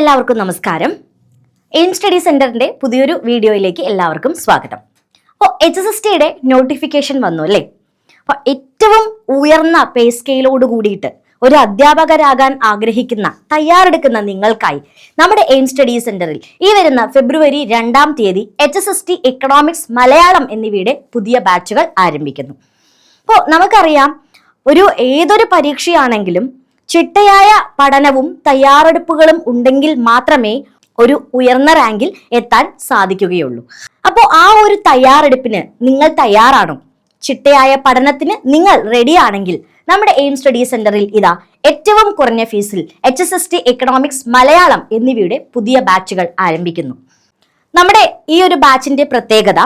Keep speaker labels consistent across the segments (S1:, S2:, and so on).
S1: എല്ലാവർക്കും നമസ്കാരം. Aim study സെന്ററിന്റെ പുതിയൊരു വീഡിയോയിലേക്ക് എല്ലാവർക്കും സ്വാഗതം. അപ്പോൾ എച്ച് എസ് എസ് ടിയുടെ നോട്ടിഫിക്കേഷൻ വന്നു അല്ലേ? അപ്പോൾ ഏറ്റവും ഉയർന്ന പേ സ്കെയിലോട് കൂടിയിട്ട് ഒരു അധ്യാപകരാകാൻ ആഗ്രഹിക്കുന്ന തയ്യാറെടുക്കുന്ന നിങ്ങൾക്കായി നമ്മുടെ എയിം സ്റ്റഡി സെന്ററിൽ ഈ വരുന്ന ഫെബ്രുവരി രണ്ടാം തീയതി H S S T economics Malayalam എന്നിവയുടെ പുതിയ ബാച്ചുകൾ ആരംഭിക്കുന്നു. അപ്പോൾ നമുക്കറിയാം ഒരു ഏതൊരു പരീക്ഷയാണെങ്കിലും ചിട്ടയായ പഠനവും തയ്യാറെടുപ്പുകളും ഉണ്ടെങ്കിൽ മാത്രമേ ഒരു ഉയർന്ന റാങ്കിൽ എത്താൻ സാധിക്കുകയുള്ളൂ. അപ്പോൾ ആ ഒരു തയ്യാറെടുപ്പിന് നിങ്ങൾ തയ്യാറാണോ? ചിട്ടയായ പഠനത്തിന് നിങ്ങൾ റെഡിയാണെങ്കിൽ നമ്മുടെ എയിം സ്റ്റഡി സെന്ററിൽ ഇതാ ഏറ്റവും കുറഞ്ഞ ഫീസിൽ H S S T economics Malayalam എന്നിവയുടെ പുതിയ ബാച്ചുകൾ ആരംഭിക്കുന്നു. നമ്മുടെ ഈ ഒരു ബാച്ചിന്റെ പ്രത്യേകത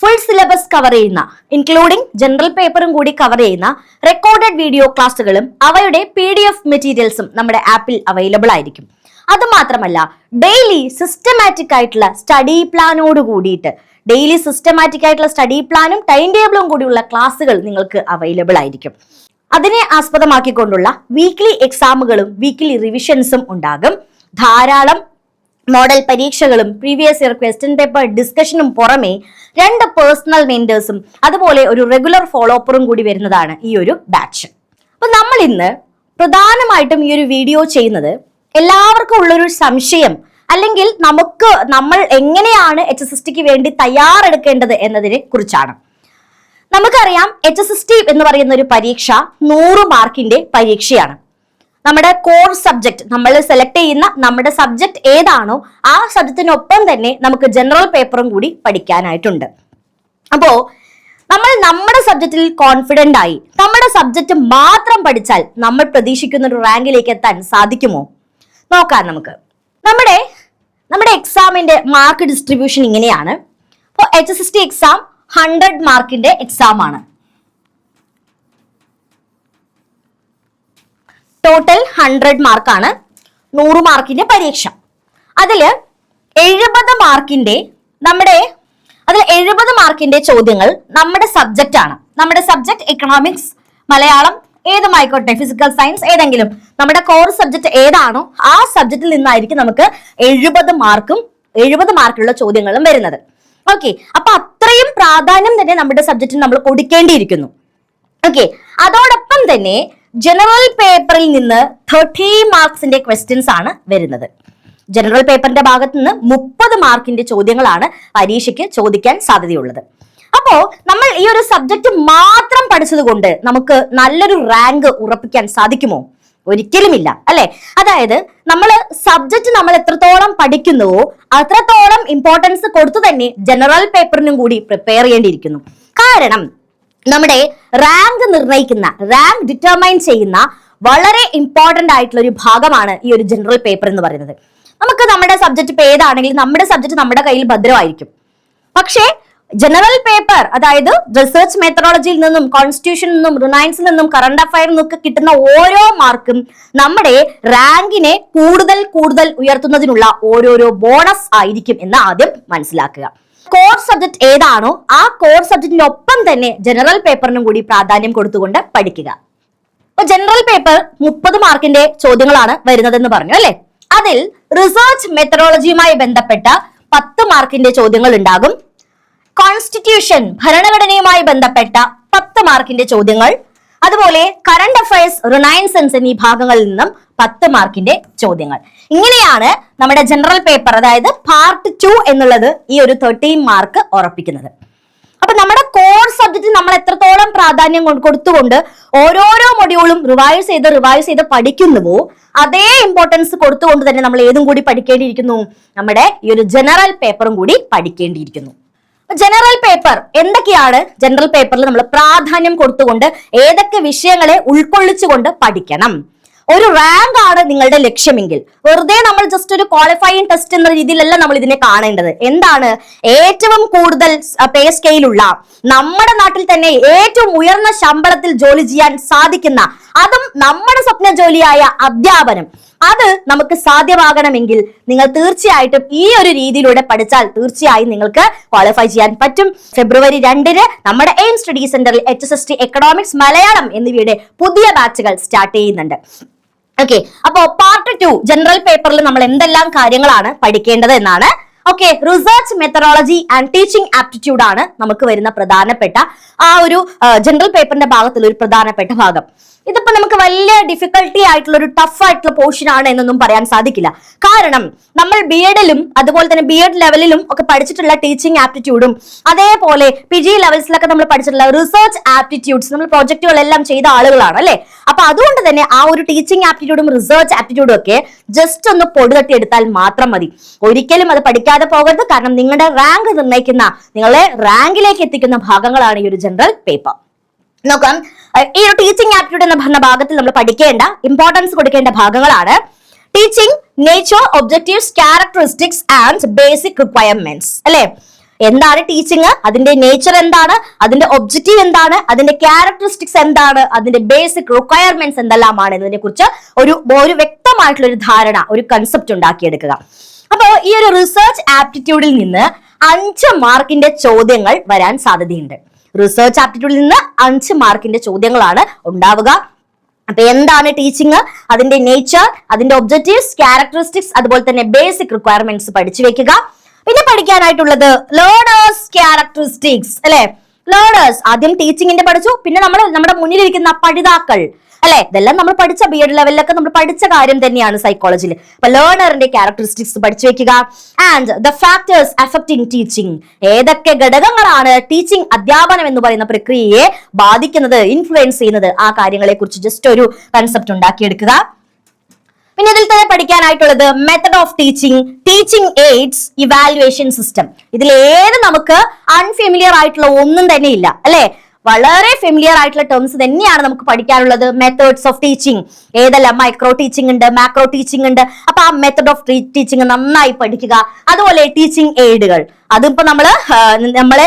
S1: ഫുൾ സിലബസ് കവർ ചെയ്യുന്ന ഇൻക്ലൂഡിംഗ് ജനറൽ പേപ്പറും കൂടി കവർ ചെയ്യുന്ന റെക്കോർഡഡ് വീഡിയോ ക്ലാസ്സുകളും അവയുടെ പി ഡി എഫ് മെറ്റീരിയൽസും നമ്മുടെ ആപ്പിൽ അവൈലബിൾ ആയിരിക്കും. അത് മാത്രമല്ല ഡെയിലി സിസ്റ്റമാറ്റിക് ആയിട്ടുള്ള സ്റ്റഡി പ്ലാനോട് കൂടിയിട്ട് ഡെയിലി സിസ്റ്റമാറ്റിക് ആയിട്ടുള്ള സ്റ്റഡി പ്ലാനും ടൈം ടേബിളും കൂടിയുള്ള ക്ലാസ്സുകൾ നിങ്ങൾക്ക് അവൈലബിൾ ആയിരിക്കും. അതിനെ ആസ്പദമാക്കിക്കൊണ്ടുള്ള വീക്ക്ലി എക്സാമുകളും വീക്ക്ലി റിവിഷൻസും ഉണ്ടാകും. ധാരാളം മോഡൽ പരീക്ഷകളും പ്രീവിയസ് ഇയർ ക്വസ്റ്റ്യൻ പേപ്പർ ഡിസ്കഷനും പുറമെ രണ്ട് പേഴ്സണൽ മെന്റേഴ്സും അതുപോലെ ഒരു റെഗുലർ ഫോളോ അപ്പറും കൂടി വരുന്നതാണ് ഈ ഒരു ബാച്ച് അപ്പൊ നമ്മൾ ഇന്ന് പ്രധാനമായിട്ടും ഈ ഒരു വീഡിയോ ചെയ്യുന്നത് എല്ലാവർക്കും ഉള്ളൊരു സംശയം അല്ലെങ്കിൽ നമുക്ക് നമ്മൾ എങ്ങനെയാണ് എച്ച് എസ് എസ് ടിക്ക് വേണ്ടി തയ്യാറെടുക്കേണ്ടത് എന്നതിനെ കുറിച്ചാണ്. നമുക്കറിയാം എച്ച് എസ് എസ് ടി എന്ന് പറയുന്ന ഒരു പരീക്ഷ നൂറ് മാർക്കിന്റെ പരീക്ഷയാണ്. നമ്മുടെ കോർ സബ്ജക്ട് നമ്മൾ സെലക്ട് ചെയ്യുന്ന നമ്മുടെ സബ്ജക്ട് ഏതാണോ ആ സബ്ജക്റ്റിനൊപ്പം തന്നെ നമുക്ക് ജനറൽ പേപ്പറും കൂടി പഠിക്കാനായിട്ടുണ്ട്. അപ്പോ നമ്മൾ നമ്മുടെ സബ്ജക്റ്റിൽ കോൺഫിഡന്റ് ആയി നമ്മുടെ സബ്ജക്റ്റ് മാത്രം പഠിച്ചാൽ നമ്മൾ പ്രതീക്ഷിക്കുന്ന ഒരു റാങ്കിലേക്ക് എത്താൻ സാധിക്കുമോ? നോക്കാം നമുക്ക്. നമ്മുടെ നമ്മുടെ എക്സാമിന്റെ മാർക്ക് ഡിസ്ട്രിബ്യൂഷൻ ഇങ്ങനെയാണ്. അപ്പോൾ H S S T exam hundred മാർക്കിന്റെ എക്സാം ആണ്. ടോട്ടൽ ഹൺഡ്രഡ് മാർക്കാണ് നൂറ് മാർക്കിന്റെ പരീക്ഷ. അതിൽ എഴുപത് മാർക്കിന്റെ നമ്മുടെ അതിൽ എഴുപത് മാർക്കിന്റെ ചോദ്യങ്ങൾ നമ്മുടെ സബ്ജക്റ്റ് ആണ്. നമ്മുടെ സബ്ജക്ട് എക്കണോമിക്സ് മലയാളം ഏതുമായിക്കോട്ടെ ഫിസിക്കൽ സയൻസ് ഏതെങ്കിലും നമ്മുടെ കോർ സബ്ജക്ട് ഏതാണോ ആ സബ്ജക്റ്റിൽ നിന്നായിരിക്കും നമുക്ക് എഴുപത് മാർക്കും എഴുപത് മാർക്കുള്ള ചോദ്യങ്ങളും വരുന്നത്. ഓക്കെ അപ്പൊ അത്രയും പ്രാധാന്യം തന്നെ നമ്മുടെ സബ്ജക്റ്റിന് നമ്മൾ കൊടുക്കേണ്ടിയിരിക്കുന്നു. ഓക്കെ അതോടൊപ്പം തന്നെ ജനറൽ പേപ്പറിൽ നിന്ന് തേർട്ടി മാർക്സിന്റെ ക്വസ്റ്റ്യൻസ് ആണ് വരുന്നത്. ജനറൽ പേപ്പറിന്റെ ഭാഗത്ത് നിന്ന് മുപ്പത് മാർക്കിന്റെ ചോദ്യങ്ങളാണ് പരീക്ഷയ്ക്ക് ചോദിക്കാൻ സാധ്യതയുള്ളത്. അപ്പോ നമ്മൾ ഈ ഒരു സബ്ജക്റ്റ് മാത്രം പഠിച്ചതുകൊണ്ട് നമുക്ക് നല്ലൊരു റാങ്ക് ഉറപ്പിക്കാൻ സാധിക്കുമോ? ഒരിക്കലുമില്ല അല്ലെ? അതായത് നമ്മൾ സബ്ജക്റ്റ് നമ്മൾ എത്രത്തോളം പഠിക്കുന്നുവോ അത്രത്തോളം ഇമ്പോർട്ടൻസ് കൊടുത്തു തന്നെ ജനറൽ പേപ്പറിനും കൂടി പ്രിപ്പയർ ചെയ്യേണ്ടിയിരിക്കുന്നു. കാരണം നമ്മുടെ റാങ്ക് നിർണയിക്കുന്ന റാങ്ക് ഡിറ്റർമൈൻ ചെയ്യുന്ന വളരെ ഇമ്പോർട്ടന്റ് ആയിട്ടുള്ള ഒരു ഭാഗമാണ് ഈ ഒരു ജനറൽ പേപ്പർ എന്ന് പറയുന്നത്. നമുക്ക് നമ്മുടെ സബ്ജക്ട് ഇപ്പൊ ഏതാണെങ്കിലും നമ്മുടെ സബ്ജക്ട് നമ്മുടെ കയ്യിൽ ഭദ്രമായിരിക്കും. പക്ഷേ ജനറൽ പേപ്പർ അതായത് റിസർച്ച് മെത്തഡോളജിയിൽ നിന്നും കോൺസ്റ്റിറ്റ്യൂഷനിൽ നിന്നും റിനയൻസിൽ നിന്നും കറണ്ട് അഫയറിൽ നിന്നൊക്കെ കിട്ടുന്ന ഓരോ മാർക്കും നമ്മുടെ റാങ്കിനെ കൂടുതൽ കൂടുതൽ ഉയർത്തുന്നതിനുള്ള ഓരോരോ ബോണസ് ആയിരിക്കും എന്ന് ആദ്യം മനസ്സിലാക്കുക. കോർ സബ്ജക്ട് ഏതാണോ ആ കോർ സബ്ജക്റ്റിനൊപ്പം തന്നെ ജനറൽ പേപ്പറിനും കൂടി പ്രാധാന്യം കൊടുത്തുകൊണ്ട് പഠിക്കുക. അപ്പൊ ജനറൽ പേപ്പർ മുപ്പത് മാർക്കിന്റെ ചോദ്യങ്ങളാണ് വരുന്നതെന്ന് പറഞ്ഞു അല്ലെ? അതിൽ റിസർച്ച് മെത്തഡോളജിയുമായി ബന്ധപ്പെട്ട പത്ത് മാർക്കിന്റെ ചോദ്യങ്ങൾ ഉണ്ടാകും. കോൺസ്റ്റിറ്റ്യൂഷൻ ഭരണഘടനയുമായി ബന്ധപ്പെട്ട പത്ത് മാർക്കിന്റെ ചോദ്യങ്ങൾ അതുപോലെ കറണ്ട് അഫയേഴ്സ് റിനയൻസൻസ് എന്നീ ഭാഗങ്ങളിൽ നിന്നും പത്ത് മാർക്കിന്റെ ചോദ്യങ്ങൾ. ഇങ്ങനെയാണ് നമ്മുടെ ജനറൽ പേപ്പർ അതായത് പാർട്ട് ടു എന്നുള്ളത് ഈ ഒരു തേർട്ടീൻ മാർക്ക് ഉറപ്പിക്കുന്നത്. അപ്പൊ നമ്മുടെ കോർ സബ്ജക്റ്റ് നമ്മൾ എത്രത്തോളം പ്രാധാന്യം കൊടുത്തുകൊണ്ട് ഓരോരോ മൊഡ്യൂളും റിവൈസ് ചെയ്ത് റിവൈസ് ചെയ്ത് പഠിക്കുന്നുവോ അതേ ഇമ്പോർട്ടൻസ് കൊടുത്തുകൊണ്ട് തന്നെ നമ്മൾ ഏതും കൂടി പഠിക്കേണ്ടിയിരിക്കുന്നു. നമ്മുടെ ഈ ഒരു ജനറൽ പേപ്പറും കൂടി പഠിക്കേണ്ടിയിരിക്കുന്നു. ജനറൽ പേപ്പർ എന്തൊക്കെയാണ്? ജനറൽ പേപ്പറിൽ നമ്മൾ പ്രാധാന്യം കൊടുത്തുകൊണ്ട് ഏതൊക്കെ വിഷയങ്ങളെ ഉൾക്കൊള്ളിച്ചുകൊണ്ട് പഠിക്കണം. ഒരു റാങ്ക് ആണ് നിങ്ങളുടെ ലക്ഷ്യമെങ്കിൽ. വെറുതെ നമ്മൾ ജസ്റ്റ് ഒരു ക്വാളിഫൈയിങ് ടെസ്റ്റ് എന്ന രീതിയിലല്ല നമ്മൾ ഇതിനെ കാണേണ്ടത്. എന്താണ്? ഏറ്റവും കൂടുതൽ പേ സ്കെയിലുള്ള നമ്മുടെ നാട്ടിൽ തന്നെ ഏറ്റവും ഉയർന്ന ശമ്പളത്തിൽ ജോലി ചെയ്യാൻ സാധിക്കുന്ന അതും നമ്മുടെ സ്വപ്ന ജോലിയായ അധ്യാപനം. അത് നമുക്ക് സാധ്യമാകണമെങ്കിൽ നിങ്ങൾ തീർച്ചയായിട്ടും ഈ ഒരു രീതിയിലൂടെ പഠിച്ചാൽ തീർച്ചയായും നിങ്ങൾക്ക് ക്വാളിഫൈ ചെയ്യാൻ പറ്റും. ഫെബ്രുവരി രണ്ടിന് നമ്മുടെ എയിം സ്റ്റഡി സെന്ററിൽ H S S economics Malayalam എന്നിവയുടെ പുതിയ ബാച്ചുകൾ സ്റ്റാർട്ട് ചെയ്യുന്നുണ്ട്. ഓക്കെ അപ്പോ പാർട്ട് ടു ജനറൽ പേപ്പറിൽ നമ്മൾ എന്തെല്ലാം കാര്യങ്ങളാണ് പഠിക്കേണ്ടത് എന്നാണ്. Okay research methodology and teaching aptitude ആണ് നമുക്ക് വരുന്ന പ്രധാനപ്പെട്ട ആ ഒരു ജനറൽ പേപ്പറിന്റെ ഭാഗത്തിൽ ഒരു പ്രധാനപ്പെട്ട ഭാഗം. ഇതിപ്പോ നമുക്ക് വലിയ ഡിഫിക്കൽട്ടി ആയിട്ടുള്ള ഒരു ടഫ് ആയിട്ടുള്ള പോർഷൻ ആണ് എന്നൊന്നും പറയാൻ സാധിക്കില്ല. കാരണം നമ്മൾ ബി എഡിലും അതുപോലെ തന്നെ ബി എഡ് ലെവലിലും ഒക്കെ പഠിച്ചിട്ടുള്ള ടീച്ചിങ് ആപ്റ്റിറ്റ്യൂഡും അതേപോലെ പി ജി ലെവൽസിലൊക്കെ നമ്മൾ പഠിച്ചിട്ടുള്ള റിസർച്ച് ആപ്റ്റിറ്റ്യൂഡ്സ് നമ്മൾ പ്രോജക്റ്റുകളെല്ലാം ചെയ്ത ആളുകളാണ് അല്ലെ? അപ്പൊ അതുകൊണ്ട് തന്നെ ആ ഒരു ടീച്ചിങ് ആപ്റ്റിറ്റ്യൂഡും റിസർച്ച് ആപ്റ്റിറ്റ്യൂഡും ഒക്കെ ജസ്റ്റ് ഒന്ന് പൊടി എടുത്താൽ മാത്രം മതി. ഒരിക്കലും അത് പഠിക്കാതെ പോകരുത്. കാരണം നിങ്ങളുടെ റാങ്ക് നിർണയിക്കുന്ന നിങ്ങളെ റാങ്കിലേക്ക് എത്തിക്കുന്ന ഭാഗങ്ങളാണ് ഈ ഒരു ജനറൽ പേപ്പർ നോക്കാം. ഈ ഒരു ടീച്ചിങ് ആപ്റ്റിറ്റ്യൂഡ് എന്ന് പറഞ്ഞ ഭാഗത്തിൽ നമ്മൾ പഠിക്കേണ്ട ഇമ്പോർട്ടൻസ് കൊടുക്കേണ്ട ഭാഗങ്ങളാണ്. Teaching nature objectives characteristics and basic requirements അല്ലെ? എന്താണ് ടീച്ചിങ് അതിന്റെ നേച്ചർ എന്താണ്? അതിന്റെ ഒബ്ജക്റ്റീവ് എന്താണ്? അതിന്റെ ക്യാരക്ടറിസ്റ്റിക്സ് എന്താണ്? അതിന്റെ ബേസിക് റിക്വയർമെന്റ്സ് എന്തെല്ലാമാണ് എന്നതിനെ കുറിച്ച് ഒരു ഒരു വ്യക്തമായിട്ടുള്ള ഒരു ധാരണ ഒരു കൺസെപ്റ്റ് ഉണ്ടാക്കിയെടുക്കുക. അപ്പോൾ ഈ ഒരു റിസർച്ച് ആപ്റ്റിറ്റ്യൂഡിൽ നിന്ന് അഞ്ച് മാർക്കിന്റെ ചോദ്യങ്ങൾ വരാൻ സാധ്യതയുണ്ട്. റിസർച്ച് ആപ്റ്റിറ്റ്യൂഡിൽ നിന്ന് അഞ്ച് മാർക്കിന്റെ ചോദ്യങ്ങളാണ് ഉണ്ടാവുക. അപ്പൊ എന്താണ് ടീച്ചിങ് അതിന്റെ നേച്ചർ അതിന്റെ ഒബ്ജക്റ്റീവ്സ് ക്യാരക്ടറിസ്റ്റിക്സ് അതുപോലെ തന്നെ ബേസിക് റിക്വയർമെന്റ്സ് പഠിച്ചു വെക്കുക. പിന്നെ പഠിക്കാനായിട്ടുള്ളത് ലേണേഴ്സ് ക്യാരക്ടറിസ്റ്റിക്സ് അല്ലെ? ലേണേഴ്സ് ആദ്യം ടീച്ചിങ്ങിന്റെ പഠിച്ചു. പിന്നെ നമ്മൾ നമ്മുടെ മുന്നിലിരിക്കുന്ന പഠിതാക്കൾ. അല്ലെ? ഇതെല്ലാം നമ്മൾ പഠിച്ച ബി എഡ് ലെവലിലൊക്കെ നമ്മൾ പഠിച്ച കാര്യം തന്നെയാണ് സൈക്കോളജിയിൽ അപ്പൊ ലേണറിന്റെ ക്യാരക്ടറിസ്റ്റിക്സ് പഠിച്ചു വെക്കുക. And the factors affecting teaching ഏതൊക്കെ ഘടകങ്ങളാണ് ടീച്ചിങ് അധ്യാപനം എന്ന് പറയുന്ന പ്രക്രിയയെ ബാധിക്കുന്നത് ഇൻഫ്ലുവൻസ് ചെയ്യുന്നത്? ആ കാര്യങ്ങളെ കുറിച്ച് ജസ്റ്റ് ഒരു കൺസെപ്റ്റ് ഉണ്ടാക്കിയെടുക്കുക. പിന്നെ ഇതിൽ തന്നെ പഠിക്കാനായിട്ടുള്ളത് method of teaching teaching aids evaluation system ഇതിൽ ഏത് നമുക്ക് അൺഫെമിലിയർ ആയിട്ടുള്ള ഒന്നും തന്നെ ഇല്ല അല്ലെ? വളരെ ഫെമിലിയർ ആയിട്ടുള്ള ടേംസ് തന്നെയാണ് നമുക്ക് പഠിക്കാനുള്ളത് മെത്തേഡ്സ് ഓഫ് ടീച്ചിങ് ഏതെല്ലാം മൈക്രോ ടീച്ചിങ് ഉണ്ട് മാക്രോ ടീച്ചിങ് ഉണ്ട്. അപ്പൊ ആ മെത്തേഡ് ഓഫ് ടീച്ചിങ് നന്നായി പഠിക്കുക. അതുപോലെ ടീച്ചിങ് എയ്ഡുകൾ അതിപ്പോ നമ്മൾ നമ്മളെ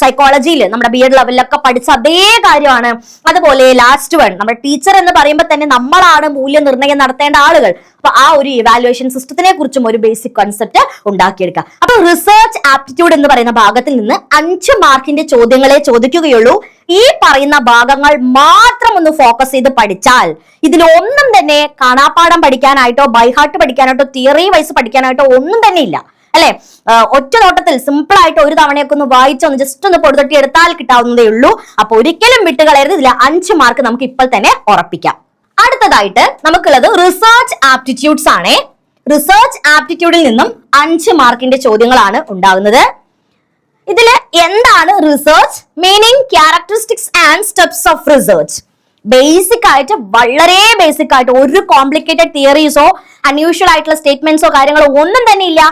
S1: സൈക്കോളജിയിൽ നമ്മുടെ ബി എഡ് ലെവലിലൊക്കെ പഠിച്ച അതേ കാര്യമാണ്. അതുപോലെ ലാസ്റ്റ് വൺ നമ്മുടെ ടീച്ചർ എന്ന് പറയുമ്പോൾ തന്നെ നമ്മളാണ് മൂല്യനിർണയം നടത്തേണ്ട ആളുകൾ. അപ്പൊ ആ ഒരു ഇവാലുവേഷൻ സിസ്റ്റത്തിനെ കുറിച്ചും ഒരു ബേസിക് കോൺസെപ്റ്റ് ഉണ്ടാക്കിയെടുക്കുക അപ്പൊ റിസർച്ച് ആപ്റ്റിറ്റ്യൂഡ് എന്ന് പറയുന്ന ഭാഗത്തിൽ നിന്ന് അഞ്ച് മാർക്കിന്റെ ചോദ്യങ്ങളെ ചോദിക്കുകയുള്ളൂ. ഈ പറയുന്ന ഭാഗങ്ങൾ മാത്രം ഒന്ന് ഫോക്കസ് ചെയ്ത് പഠിച്ചാൽ ഇതിലൊന്നും തന്നെ കാണാപ്പാടം പഠിക്കാനായിട്ടോ ബൈഹാർട്ട് പഠിക്കാനായിട്ടോ തിയറി വൈസ് പഠിക്കാനായിട്ടോ ഒന്നും തന്നെ ഇല്ല. അല്ലെ? ഒറ്റ നോട്ടത്തിൽ സിമ്പിൾ ആയിട്ട് ഒരു തവണയൊക്കെ ഒന്ന് വായിച്ചൊന്ന് ജസ്റ്റ് ഒന്ന് പൊടുതട്ടി എടുത്താൽ കിട്ടാവുന്നതേ ഉള്ളൂ. അപ്പൊ ഒരിക്കലും വിട്ടുകളയരുത് ഇതിൽ അഞ്ച് മാർക്ക് നമുക്ക് ഇപ്പോൾ തന്നെ ഉറപ്പിക്കാം. അടുത്തതായിട്ട് നമുക്കുള്ളത് റിസർച്ച് ആപ്റ്റിറ്റ്യൂഡ്സ് ആണ്. റിസർച്ച് ആപ്റ്റിറ്റ്യൂഡിൽ നിന്നും അഞ്ച് മാർക്കിന്റെ ചോദ്യങ്ങളാണ് ഉണ്ടാകുന്നത് ഇതിൽ എന്താണ് research meaning characteristics and steps of research basic ആയിട്ട് വളരെ ബേസിക് ആയിട്ട് ഒരു കോംപ്ലിക്കേറ്റഡ് തിയറീസോ അൺയൂഷ്വൽ ആയിട്ടുള്ള സ്റ്റേറ്റ്മെന്റ്സോ കാര്യങ്ങളോ ഒന്നും തന്നെ ഇല്ല.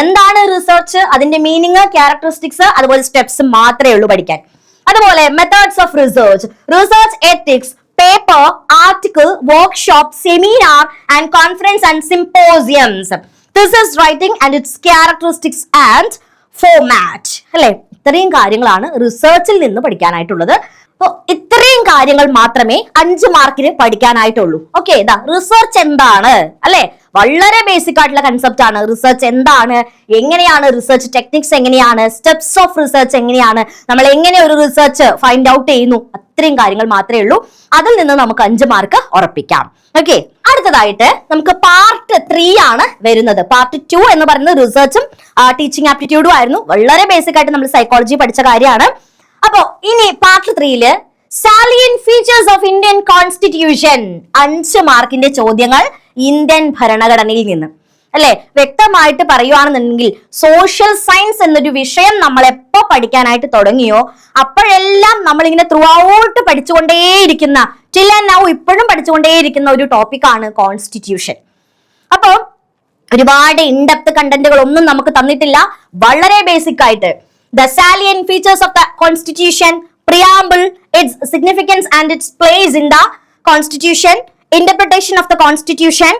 S1: എന്താണ് റിസർച്ച് അതിന്റെ മീനിങ് ക്യാരക്ടറിസ്റ്റിക്സ് അതുപോലെ സ്റ്റെപ്സ് മാത്രമേ ഉള്ളൂ പഠിക്കാൻ. അതുപോലെ methods of research research ethics paper article workshop seminar and conference and symposiums this is writing and its characteristics and format അല്ലെ? ഇത്രയും കാര്യങ്ങളാണ് റിസർച്ചിൽ നിന്ന് പഠിക്കാനായിട്ടുള്ളത്. അപ്പോൾ ഇത്രയും കാര്യങ്ങൾ മാത്രമേ അഞ്ച് മാർക്കിന് പഠിക്കാനായിട്ടുള്ളൂ. ഓക്കെ ഇതാ റിസർച്ച് എന്താണ്? അല്ലെ? വളരെ ബേസിക് ആയിട്ടുള്ള കൺസെപ്റ്റ് ആണ്. റിസർച്ച് എന്താണ്? എങ്ങനെയാണ് റിസർച്ച് ടെക്നിക്സ് എങ്ങനെയാണ്? സ്റ്റെപ്സ് ഓഫ് റിസർച്ച് എങ്ങനെയാണ്? നമ്മൾ എങ്ങനെ ഒരു റിസർച്ച് ഫൈൻഡ് ഔട്ട് ചെയ്യുന്നു? അത്രയും കാര്യങ്ങൾ മാത്രമേ ഉള്ളൂ. അതിൽ നിന്ന് നമുക്ക് അഞ്ച് മാർക്ക് ഉറപ്പിക്കാം. ഓക്കെ അടുത്തതായിട്ട് നമുക്ക് പാർട്ട് ത്രീ ആണ് വരുന്നത്. പാർട്ട് ടു എന്ന് പറയുന്നത് റിസർച്ചും ടീച്ചിങ് ആപ്റ്റിറ്റ്യൂഡും ആയിരുന്നു. വളരെ ബേസിക് ആയിട്ട് നമ്മൾ സൈക്കോളജി പഠിച്ച കാര്യമാണ്. അപ്പോ ഇനി പാർട്ട് ത്രീയിൽ salient features of Indian constitution അഞ്ച് മാർക്കിന്റെ ചോദ്യങ്ങൾ ഇന്ത്യൻ ഭരണഘടനയിൽ നിന്ന്. അല്ലെ? വ്യക്തമായിട്ട് പറയുവാണെന്നുണ്ടെങ്കിൽ സോഷ്യൽ സയൻസ് എന്നൊരു വിഷയം നമ്മൾ എപ്പോ പഠിക്കാനായിട്ട് തുടങ്ങിയോ? അപ്പോഴെല്ലാം നമ്മളിങ്ങനെ ത്രൂ ഔട്ട് പഠിച്ചുകൊണ്ടേയിരിക്കുന്ന ടിൽ ആൻഡ് നൗ ഇപ്പോഴും പഠിച്ചുകൊണ്ടേയിരിക്കുന്ന ഒരു ടോപ്പിക്കാണ് കോൺസ്റ്റിറ്റ്യൂഷൻ അപ്പോൾ ഒരുപാട് ഇൻഡെപ്ത് കണ്ടന്റുകൾ ഒന്നും നമുക്ക് തന്നിട്ടില്ല. വളരെ ബേസിക് ആയിട്ട്. the salient features of the constitution, preamble, its significance and its place in the constitution, interpretation of the constitution,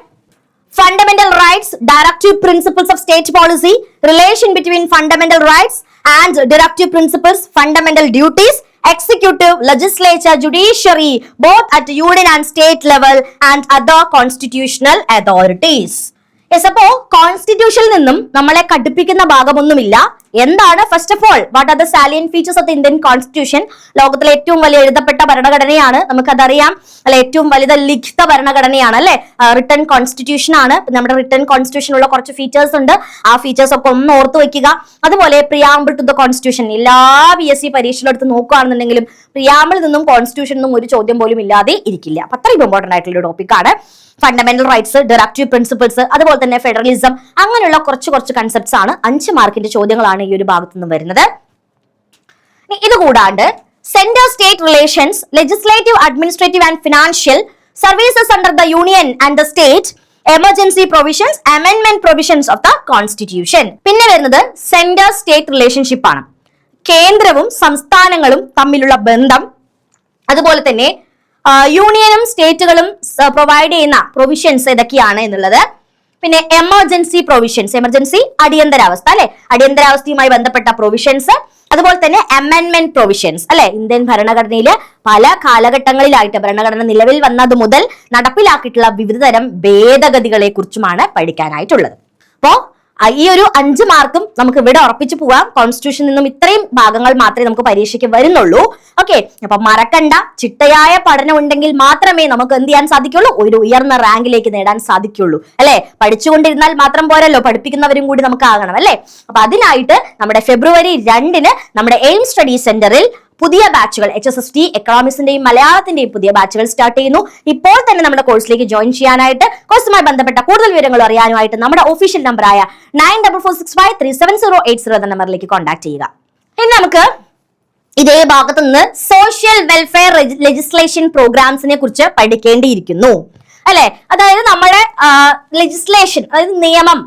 S1: fundamental rights, directive principles of state policy, relation between fundamental rights and directive principles, fundamental duties, executive, legislature, judiciary, both at union and state level and other constitutional authorities. Yes അപ്പോ കോൺസ്റ്റിറ്റ്യൂഷനിൽ നിന്നും നമ്മളെ കടുപ്പിക്കുന്ന ഭാഗമൊന്നുമില്ല. എന്താണ്? First of all what are the salient features of Indian constitution ലോകത്തിലെ ഏറ്റവും വലിയ എഴുതപ്പെട്ട ഭരണഘടനയാണ്. നമുക്കതറിയാം. അല്ലെ ഏറ്റവും വലുത് ലിഖിത ഭരണഘടനയാണ് അല്ലെ? റിട്ടേൺ കോൺസ്റ്റിറ്റ്യൂഷൻ ആണ്. നമ്മുടെ റിട്ടേൺ കോൺസ്റ്റിറ്റ്യൂഷനുള്ള കുറച്ച് ഫീച്ചേഴ്സ് ഉണ്ട്. ആ ഫീച്ചേഴ്സ് ഒക്കെ ഒന്ന് ഓർത്ത് വെക്കുക അതുപോലെ പ്രിയാമ്പിൾ ടു ദ കോൺസ്റ്റിറ്റ്യൂഷൻ എല്ലാ പി എസ് സി പരീക്ഷയിലെടുത്ത് നോക്കുകയാണെന്നുണ്ടെങ്കിലും പ്രിയാമ്പിൾ നിന്നും കോൺസ്റ്റിറ്റ്യൂഷൻ നിന്നും ഒരു ചോദ്യം പോലും ഇല്ലാതെ ഇരിക്കില്ല. അത്രയും ഇമ്പോർട്ടന്റ് ആയിട്ടുള്ള ഒരു ടോപ്പിക്കാണ് ഫണ്ടമെന്റൽ റൈറ്റ്സ് ഡയറക്റ്റീവ് പ്രിൻസിപ്പിൾസ് അതുപോലെ തന്നെ ഫെഡറലിസം അങ്ങനെയുള്ള കുറച്ച് കുറച്ച് കൺസെപ്റ്റ്സ് ആണ് അഞ്ച് മാർക്കിന്റെ ചോദ്യങ്ങളാണ് ഈ ഒരു ഭാഗത്ത് നിന്ന് വരുന്നത് ഇത് കൂടാണ്ട് centre state relations legislative administrative and financial services under the union and the state emergency provisions amendment provisions of the constitution പിന്നെ വരുന്നത് സെന്റർ സ്റ്റേറ്റ് റിലേഷൻഷിപ്പ് ആണ്. കേന്ദ്രവും സംസ്ഥാനങ്ങളും തമ്മിലുള്ള ബന്ധം അതുപോലെ തന്നെ യൂണിയനും സ്റ്റേറ്റുകളും പ്രൊവൈഡ് ചെയ്യുന്ന പ്രൊവിഷൻസ് ഏതൊക്കെയാണ് എന്നുള്ളത്? പിന്നെ എമർജൻസി പ്രൊവിഷൻസ് എമർജൻസി അടിയന്തരാവസ്ഥ അല്ലെ? അടിയന്തരാവസ്ഥയുമായി ബന്ധപ്പെട്ട പ്രൊവിഷൻസ് അതുപോലെ തന്നെ അമെൻമെന്റ് പ്രൊവിഷൻസ് അല്ലെ? ഇന്ത്യൻ ഭരണഘടനയിൽ പല കാലഘട്ടങ്ങളിലായിട്ട് ഭരണഘടന നിലവിൽ വന്നത് മുതൽ നടപ്പിലാക്കിയിട്ടുള്ള വിവിധ തരം ഭേദഗതികളെ കുറിച്ചുമാണ് പഠിക്കാനായിട്ടുള്ളത്. അപ്പോ ഈ ഒരു അഞ്ച് മാർക്കും നമുക്ക് ഇവിടെ ഉറപ്പിച്ചു പോവാം. കോൺസ്റ്റിറ്റ്യൂഷനിൽ നിന്നും ഇത്രയും ഭാഗങ്ങൾ മാത്രമേ നമുക്ക് പരീക്ഷയ്ക്ക് വരുന്നുള്ളൂ. ഓക്കെ അപ്പൊ മറക്കണ്ട. ചിട്ടയായ പഠനം ഉണ്ടെങ്കിൽ മാത്രമേ നമുക്ക് എന്ത് ചെയ്യാൻ സാധിക്കുള്ളൂ? ഒരു ഉയർന്ന റാങ്കിലേക്ക് നേടാൻ സാധിക്കുള്ളൂ. അല്ലെ? പഠിച്ചുകൊണ്ടിരുന്നാൽ മാത്രം പോരല്ലോ. പഠിപ്പിക്കുന്നവരും കൂടി നമുക്ക് ആകണം. അല്ലെ? അപ്പൊ അതിനായിട്ട് നമ്മുടെ ഫെബ്രുവരി രണ്ടിന് നമ്മുടെ എയിം സ്റ്റഡി സെന്ററിൽ പുതിയ ബാച്ചുകൾ എച്ച് എസ് എസ് ടി എക്കണോമിക്സിന്റെയും മലയാളത്തിന്റെയും പുതിയ ബാച്ചുകൾ സ്റ്റാർട്ട് ചെയ്യുന്നു. ഇപ്പോൾ തന്നെ നമ്മുടെ കോഴ്സിലേക്ക് ജോയിൻ ചെയ്യാനായിട്ട് കോഴ്സുമായി ബന്ധപ്പെട്ട കൂടുതൽ വിവരങ്ങൾ അറിയാനുമായിട്ട് നമ്മുടെ ഒഫീഷ്യൽ നമ്പറായ nine double four six five three seven zero eight zero എന്ന നമ്പറിലേക്ക് കോൺടാക്ട് ചെയ്യുക. ഇനി നമുക്ക് ഇതേ ഭാഗത്തു നിന്ന് സോഷ്യൽ വെൽഫെയർ ലെജിസ്ലേഷൻ പ്രോഗ്രാംസിനെ കുറിച്ച് പഠിക്കേണ്ടിയിരിക്കുന്നു. അല്ലെ? അതായത് നമ്മുടെ ലെജിസ്ലേഷൻ അതായത് നിയമം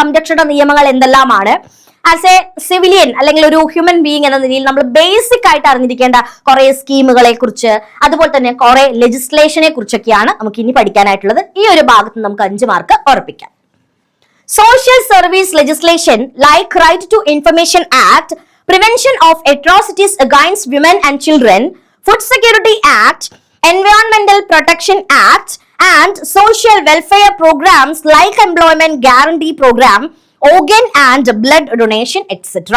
S1: സംരക്ഷണ നിയമങ്ങൾ എന്തെല്ലാമാണ്? ആസ് എ സിവിലിയൻ അല്ലെങ്കിൽ ഒരു ഹ്യൂമൻ ബീയിങ് എന്ന നിലയിൽ നമ്മൾ ബേസിക് ആയിട്ട് അറിഞ്ഞിരിക്കേണ്ട കുറെ സ്കീമുകളെ കുറിച്ച് അതുപോലെ തന്നെ കുറെ ലെജിസ്ലേഷനെ കുറിച്ചൊക്കെയാണ് നമുക്ക് ഇനി പഠിക്കാനായിട്ടുള്ളത് ഈ ഒരു ഭാഗത്ത് നമുക്ക് അഞ്ച് മാർക്ക് ഉറപ്പിക്കാം social service legislation like Right to Information Act, Prevention of Atrocities Against Women and Children, Food Security Act, Environmental Protection Act, and social welfare programs like Employment Guarantee Program, Organ and blood donation etcetera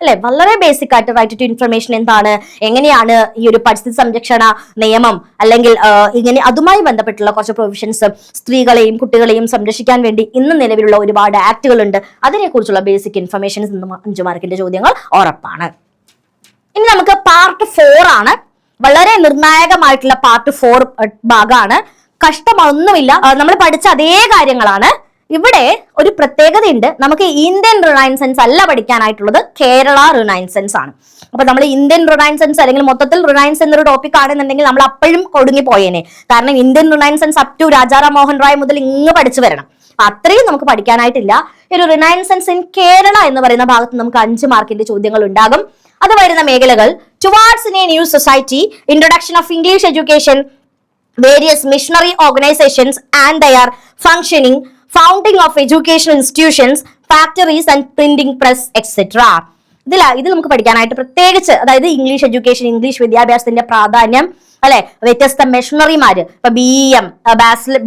S1: അല്ലെ? വളരെ basic ആയിട്ട് right to information എന്താണ്? എങ്ങനെയാണ് ഈ ഒരു പരിസ്ഥിതി സംരക്ഷണ നിയമം? അല്ലെങ്കിൽ ഇങ്ങനെ അതുമായി ബന്ധപ്പെട്ടുള്ള കുറച്ച് പ്രൊവിഷൻസ് സ്ത്രീകളെയും കുട്ടികളെയും സംരക്ഷിക്കാൻ വേണ്ടി ഇന്ന് നിലവിലുള്ള ഒരുപാട് ആക്ടുകൾ ഉണ്ട് അതിനെക്കുറിച്ചുള്ള ബേസിക് ഇൻഫർമേഷൻസ് ഇന്ന് അഞ്ചു മാർക്കിന്റെ ചോദ്യങ്ങൾ ഉറപ്പാണ്. ഇനി നമുക്ക് പാർട്ട് ഫോർ ആണ്. വളരെ നിർണായകമായിട്ടുള്ള പാർട്ട് ഫോർ ഭാഗമാണ്. കഷ്ടമൊന്നുമില്ല. നമ്മൾ പഠിച്ച അതേ കാര്യങ്ങളാണ്. ഇവിടെ ഒരു പ്രത്യേകതയുണ്ട്. നമുക്ക് ഇന്ത്യൻ റിനൈൻസൻസ് അല്ല പഠിക്കാനായിട്ടുള്ളത്. കേരള റിനൈൻസൻസ് ആണ്. അപ്പൊ നമ്മൾ ഇന്ത്യൻ റിനൈൻസൻസ് അല്ലെങ്കിൽ മൊത്തത്തിൽ റിനൈൻസ് എന്നൊരു ടോപ്പിക് ആണെന്നുണ്ടെങ്കിൽ നമ്മൾ അപ്പോഴും കൊടുങ്ങി പോയേനെ. കാരണം Indian renaissance up to Rajaram Mohan Roy മുതൽ ഇങ്ങ് പഠിച്ചു വരണം. അത്രയും നമുക്ക് പഠിക്കാനായിട്ടില്ല. ഒരു റിനൈൻസൻസ് ഇൻ കേരള എന്ന് പറയുന്ന ഭാഗത്ത് നമുക്ക് അഞ്ച് മാർക്കിന്റെ ചോദ്യങ്ങൾ ഉണ്ടാകും. അത് വരുന്ന മേഖലകൾ. Towards in a new society introduction of English education various missionary organisations and their functioning, founding of education institutions factories and printing press etcetera ഇതിലാ ഇത് നമുക്ക് പഠിക്കാനായിട്ട് പ്രത്യേകിച്ച് അതായത് ഇംഗ്ലീഷ് എഡ്യൂക്കേഷൻ ഇംഗ്ലീഷ് വിദ്യാഭ്യാസത്തിന്റെ പ്രാധാന്യം അല്ലെ? വ്യത്യസ്ത മിഷണറിമാര് ഇപ്പൊ B M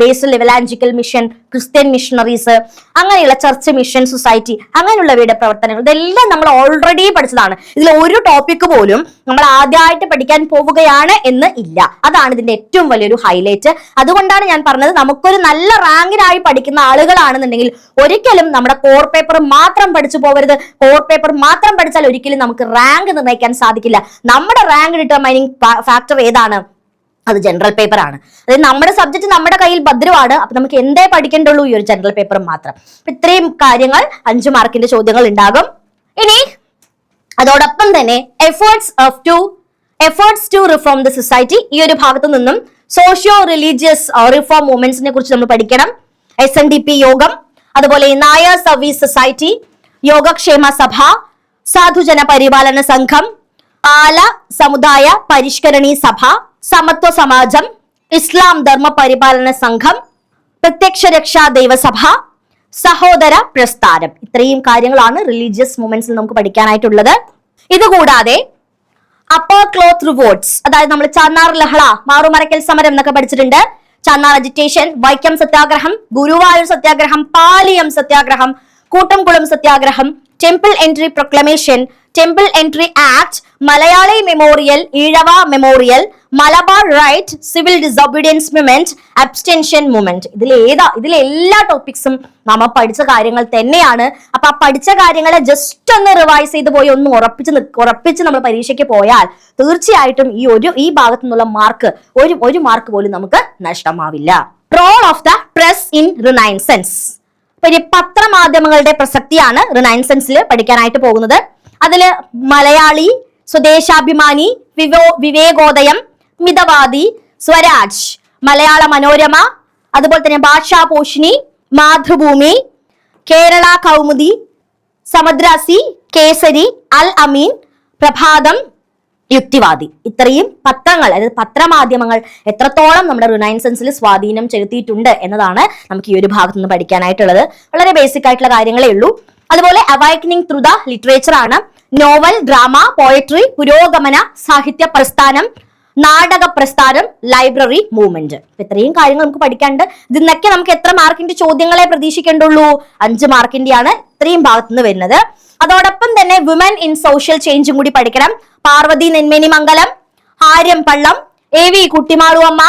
S1: Basel evangelical mission Christian missionaries അങ്ങനെയുള്ള ചർച്ച് മിഷൻ സൊസൈറ്റി അങ്ങനെയുള്ളവയുടെ പ്രവർത്തനങ്ങൾ ഇതെല്ലാം നമ്മൾ ഓൾറെഡി പഠിച്ചതാണ്. ഇതിൽ ഒരു ടോപ്പിക് പോലും നമ്മൾ ആദ്യമായിട്ട് പഠിക്കാൻ പോവുകയാണ് എന്ന് ഇല്ല. അതാണ് ഇതിന്റെ ഏറ്റവും വലിയൊരു ഹൈലൈറ്റ് അതുകൊണ്ടാണ് ഞാൻ പറഞ്ഞത് നമുക്കൊരു നല്ല റാങ്കിനായി പഠിക്കുന്ന ആളുകളാണെന്നുണ്ടെങ്കിൽ ഒരിക്കലും നമ്മുടെ കോർ പേപ്പർ മാത്രം പഠിച്ചു പോകരുത്. കോർ പേപ്പർ മാത്രം പഠിച്ചാൽ ഒരിക്കലും നമുക്ക് റാങ്ക് നിർണയിക്കാൻ സാധിക്കില്ല. നമ്മുടെ റാങ്ക് ഡിറ്റർമൈനിങ് ഫാക്ടർ ഏതാണ്? അത് ജനറൽ പേപ്പർ ആണ്. അതായത് നമ്മുടെ സബ്ജക്ട് നമ്മുടെ കയ്യിൽ ഭദ്രമാണ്. അപ്പൊ നമുക്ക് എന്തേ പഠിക്കേണ്ടുള്ളൂ ഈ ഒരു ജനറൽ പേപ്പർ മാത്രം. അപ്പൊ ഇത്രയും കാര്യങ്ങൾ അഞ്ചു മാർക്കിന്റെ ചോദ്യങ്ങൾ ഉണ്ടാകും. ഇനി അതോടൊപ്പം തന്നെ efforts of to efforts to reform the society ഈ ഒരു ഭാഗത്തു നിന്നും സോഷ്യോ റിലീജിയസ് റിഫോം മൂവ്മെന്റ്സിനെ കുറിച്ച് നമ്മൾ പഠിക്കണം. എസ് എൻ ഡി പി യോഗം അതുപോലെ നായർ സർവീസ് സൊസൈറ്റി യോഗക്ഷേമ സഭ സാധുജന പരിപാലന സംഘം ആല സമുദായ പരിഷ്കരണി സഭ സമത്വ സമാജം ഇസ്ലാം ധർമ്മ പരിപാലന സംഘം പ്രത്യക്ഷ രക്ഷാ ദൈവസഭ സഹോദര പ്രസ്ഥാനം. ഇത്രയും കാര്യങ്ങളാണ് റിലീജിയസ് മൂവ്മെന്റ്സിൽ നമുക്ക് പഠിക്കാനായിട്ടുള്ളത്. ഇതുകൂടാതെ അപ്പർ ക്ലോത്ത് റിവോർഡ്സ് അതായത് നമ്മൾ ചാന്നാർ ലഹള മാറുമറയ്ക്കൽ സമരം എന്നൊക്കെ പഠിച്ചിട്ടുണ്ട്. ചാന്നാർ അജിറ്റേഷൻ വൈക്കം സത്യാഗ്രഹം ഗുരുവായൂർ സത്യാഗ്രഹം Paliyam Satyagraha Kuttamkulam Satyagraha temple entry proclamation temple entry act Malayali memorial Ezhava memorial Malabar riot civil disobedience movement abstention movement ഇതിൽ ഏതാ? ഇതിലെ എല്ലാ ടോപ്പിക്സും നമ്മൾ പഠിച്ച കാര്യങ്ങൾ തന്നെയാണ്. അപ്പൊ ആ പഠിച്ച കാര്യങ്ങളെ ജസ്റ്റ് ഒന്ന് റിവൈസ് ചെയ്ത് പോയി ഒന്ന് ഉറപ്പിച്ച് ഉറപ്പിച്ച് നമ്മൾ പരീക്ഷയ്ക്ക് പോയാൽ തീർച്ചയായിട്ടും ഈ ഒരു ഈ ഭാഗത്തു നിന്നുള്ള മാർക്ക് ഒരു ഒരു മാർക്ക് പോലും നമുക്ക് നഷ്ടമാവില്ല. Role of the press in renaissance പത്രമാധ്യമങ്ങളുടെ പ്രസക്തിയാണ് റിനൈൻസെൻസിൽ പഠിക്കാനായിട്ട് പോകുന്നത്. അതിൽ മലയാളി സ്വദേശാഭിമാനി വിവോ വിവേകോദയം മിതവാദി സ്വരാജ് മലയാള മനോരമ അതുപോലെ തന്നെ ഭാഷാപോഷിണി മാതൃഭൂമി കേരള കൗമുദി സമദ്രാസി കേസരി അൽ അമീൻ പ്രഭാതം യുക്തിവാദി. ഇത്രയും പത്രങ്ങൾ അതായത് പത്രമാധ്യമങ്ങൾ എത്രത്തോളം നമ്മുടെ റിനൈൻസൻസിൽ സ്വാധീനം ചെലുത്തിയിട്ടുണ്ട് എന്നതാണ് നമുക്ക് ഈ ഒരു ഭാഗത്ത് നിന്ന് പഠിക്കാനായിട്ടുള്ളത്. വളരെ ബേസിക് ആയിട്ടുള്ള കാര്യങ്ങളേ ഉള്ളൂ. അതുപോലെ അവൈക്കനിങ് ത്രൂ ദ ലിറ്ററേച്ചർ ആണ്. നോവൽ ഡ്രാമ പോയട്രി പുരോഗമന സാഹിത്യ പ്രസ്ഥാനം നാടക പ്രസ്ഥാനം ലൈബ്രറി മൂവ്മെന്റ് ഇത്രയും കാര്യങ്ങൾ നമുക്ക് പഠിക്കാണ്ട് ഇതിന്നൊക്കെ നമുക്ക് എത്ര മാർക്കിന്റെ ചോദ്യങ്ങളെ പ്രതീക്ഷിക്കേണ്ടുള്ളൂ? അഞ്ച് മാർക്കിന്റെയാണ് ഇത്രയും ഭാഗത്തുനിന്ന് വരുന്നത്. അതോടൊപ്പം തന്നെ വിമൻ ഇൻ സോഷ്യൽ ചേഞ്ചും കൂടി പഠിക്കണം. Parvathi Nenmeni Mangalam Arya Pallam A V Kuttimalu Amma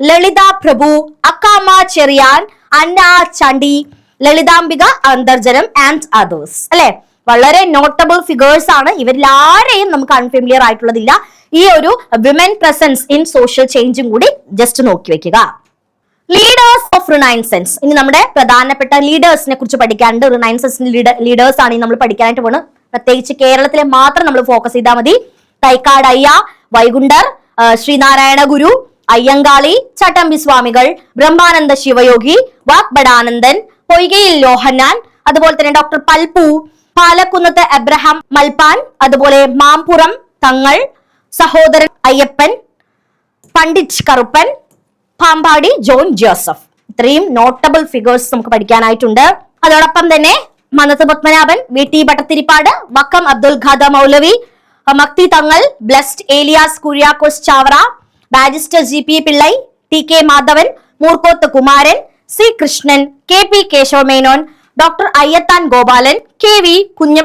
S1: Lalitha Prabhu Akkamma Cherian Anna Chandy Lalithambika Antharjanam and others അല്ലെ? വളരെ നോട്ടബിൾ ഫിഗേഴ്സ് ആണ്. ഇവരിൽ ആരെയും നമുക്ക് അൺഫെമിലിയർ ആയിട്ടുള്ളതില്ല. ഈ ഒരു വിമൻ പ്രസൻസ് ഇൻ സോഷ്യൽ ചേഞ്ചും കൂടി ജസ്റ്റ് നോക്കി വെക്കുക. ലീഡേഴ്സ് ഓഫ് റിനൈൻസെൻസ് ഇനി നമ്മുടെ പ്രധാനപ്പെട്ട ലീഡേഴ്സിനെ കുറിച്ച് പഠിക്കാനുണ്ട്. റിനൈൻസെൻസിന്റെ ലീഡേഴ്സ് ആണ് നമ്മൾ പഠിക്കാനായിട്ട് പോകുന്നത് പ്രത്യേകിച്ച് കേരളത്തിലെ മാത്രം നമ്മൾ ഫോക്കസ് ചെയ്താൽ മതി. തൈക്കാട് അയ്യ വൈകുണ്ടർ ശ്രീനാരായണ ഗുരു അയ്യങ്കാളി ചട്ടമ്പി സ്വാമികൾ ബ്രഹ്മാനന്ദ ശിവയോഗി വാക്ബടാനന്ദൻ പൊയ്കയിൽ ലോഹന്നാൻ അതുപോലെ തന്നെ ഡോക്ടർ പൽപു പാലക്കുന്നത്ത് എബ്രഹാം മൽപാൻ അതുപോലെ മാമ്പുറം തങ്ങൾ സഹോദരൻ അയ്യപ്പൻ പണ്ഡിറ്റ് കറുപ്പൻ പാമ്പാടി ജോൺ ജോസഫ്. ഇത്രയും നോട്ടബിൾ ഫിഗേഴ്സ് നമുക്ക് പഠിക്കാനായിട്ടുണ്ട്. അതോടൊപ്പം തന്നെ Mannath Padmanabhan V T Bhattathiripad Vakkom Abdul Khader Moulavi Makti Thangal blessed Elias Kuriakose Chavara barrister G P Pillai T K Madhavan Moorkoth Kumaran C Krishnan K P Kesavamenon doctor Ayyathan Gopalan K V Kunja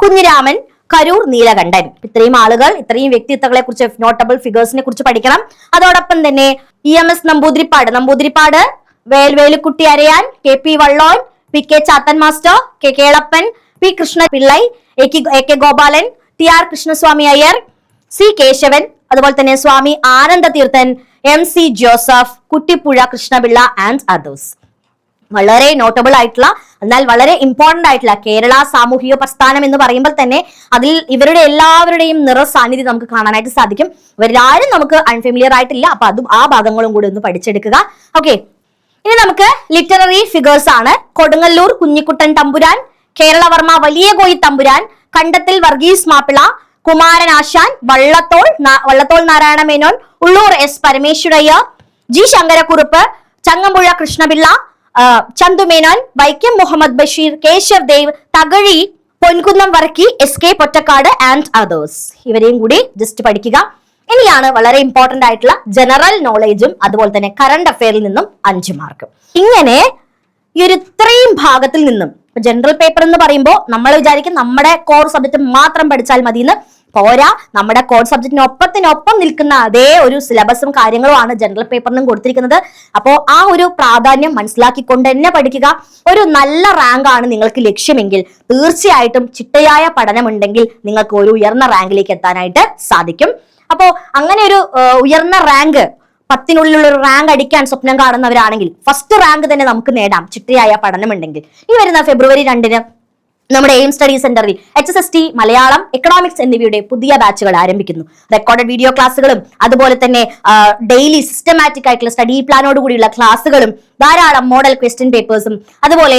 S1: Kunjiraman Karur Neelakantan. ഇത്രയും ആളുകൾ ഇത്രയും വ്യക്തിത്വങ്ങളെ കുറിച്ച് notable ഫിഗേഴ്സിനെ കുറിച്ച് പഠിക്കണം. അതോടൊപ്പം തന്നെ E M S Namboodiripad. Namboodiripad Velukutty Arayan K P Vallon P K Chathan master K Kelappan P Krishna Pillai A K Gopalan T R Krishnaswamy Iyer C Kesavan അതുപോലെ തന്നെ Swami Ananda Theerthan M C Joseph Kuttippuzha Krishnapillai and others വളരെ notable ആയിട്ടുള്ള എന്നാൽ വളരെ important ആയിട്ടുള്ള കേരള സാമൂഹിക പ്രസ്ഥാനം എന്ന് പറയുമ്പോൾ തന്നെ അതിൽ ഇവരുടെ എല്ലാവരുടെയും നിറ സാന്നിധ്യം നമുക്ക് കാണാനായിട്ട് സാധിക്കും. ഇവരാരും നമുക്ക് അൺഫെമിലിയർ ആയിട്ടില്ല. അപ്പൊ അതും ആ ഭാഗങ്ങളും കൂടി ഒന്ന് പഠിച്ചെടുക്കുക. ഓക്കെ ഇനി നമുക്ക് ലിറ്റററി ഫിഗേഴ്സ് ആണ്. കൊടുങ്ങല്ലൂർ കുഞ്ഞിക്കുട്ടൻ തമ്പുരാൻ Keralavarma Valiya Koyi Thampuran Kandathil Varghese Mappila Kumaran Asan Vallathol Vallathol Narayana Menon Ulloor S Parameswaraiyer G Sankarakurup Changampuzha Krishnapillai Chandu Menon Vaikom Muhammad Basheer Kesav Dev Thakazhi Ponkunnam Varkey S K Pottekkatt and others ഇവരെയും കൂടി just പഠിക്കുക. ഇനിയാണ് വളരെ important ആയിട്ടുള്ള general നോളേജും അതുപോലെ തന്നെ current അഫയറിൽ നിന്നും അഞ്ച് മാർക്ക് ഇങ്ങനെ ഈ ഒരു ഇത്രയും ഭാഗത്തിൽ നിന്നും ജനറൽ പേപ്പർ എന്ന് പറയുമ്പോൾ നമ്മൾ വിചാരിക്കും നമ്മുടെ കോർ സബ്ജക്ട് മാത്രം പഠിച്ചാൽ മതി എന്ന് പോരാ നമ്മുടെ കോർ സബ്ജക്റ്റിനൊപ്പത്തിനൊപ്പം നിൽക്കുന്ന അതേ ഒരു സിലബസും കാര്യങ്ങളും ആണ് ജനറൽ പേപ്പറിനും കൊടുത്തിരിക്കുന്നത്. അപ്പോൾ ആ ഒരു പ്രാധാന്യം മനസ്സിലാക്കിക്കൊണ്ട് തന്നെ പഠിക്കുക. ഒരു നല്ല റാങ്ക് ആണ് നിങ്ങൾക്ക് ലക്ഷ്യമെങ്കിൽ തീർച്ചയായിട്ടും ചിട്ടയായ പഠനമുണ്ടെങ്കിൽ നിങ്ങൾക്ക് ഒരു ഉയർന്ന റാങ്കിലേക്ക് എത്താനായിട്ട് സാധിക്കും. അപ്പോൾ അങ്ങനെ ഒരു ഉയർന്ന റാങ്ക് പത്തിനുള്ളിലുള്ള ഒരു റാങ്ക് അടിക്കാൻ സ്വപ്നം കാണുന്നവരാണെങ്കിൽ ഫസ്റ്റ് റാങ്ക് തന്നെ നമുക്ക് നേടാം ചിട്ടയായ പഠനമുണ്ടെങ്കിൽ. ഈ വരുന്ന ഫെബ്രുവരി രണ്ടിന് നമ്മുടെ എയിം സ്റ്റഡി സെന്ററിൽ H S S T Malayalam economics എന്നിവയുടെ പുതിയ ബാച്ചുകൾ ആരംഭിക്കുന്നു. റെക്കോർഡഡ് വീഡിയോ ക്ലാസ്സുകളും അതുപോലെ തന്നെ ഡെയിലി സിസ്റ്റമാറ്റിക് ആയിട്ടുള്ള സ്റ്റഡി പ്ലാനോട് കൂടിയുള്ള ക്ലാസ്സുകളും ധാരാളം മോഡൽ ക്വസ്റ്റ്യൻ പേപ്പേഴ്സും അതുപോലെ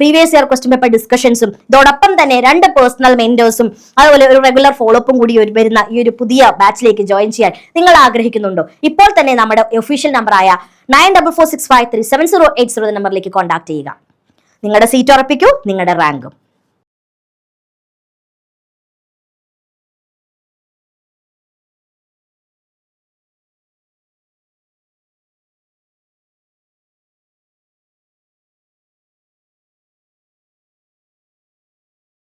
S1: പ്രീവിയസ് ഇയർ ക്വസ്റ്റ്യൻ പേപ്പർ ഡിസ്കഷൻസും ഇതോടൊപ്പം തന്നെ രണ്ട് പേഴ്സണൽ മെന്റേഴ്സും അതുപോലെ ഒരു റെഗുലർ ഫോളോപ്പും കൂടി വരുന്ന ഈ ഒരു പുതിയ ബാച്ചിലേക്ക് ജോയിൻ ചെയ്യാൻ നിങ്ങൾ ആഗ്രഹിക്കുന്നുണ്ടോ? ഇപ്പോൾ തന്നെ നമ്മുടെ ഒഫീഷ്യൽ നമ്പറായ nine double four six five three seven zero eight zero നമ്പറിലേക്ക് കോൺടാക്ട് ചെയ്യുക. നിങ്ങളുടെ സീറ്റ് ഉറപ്പിക്കൂ നിങ്ങളുടെ റാങ്കും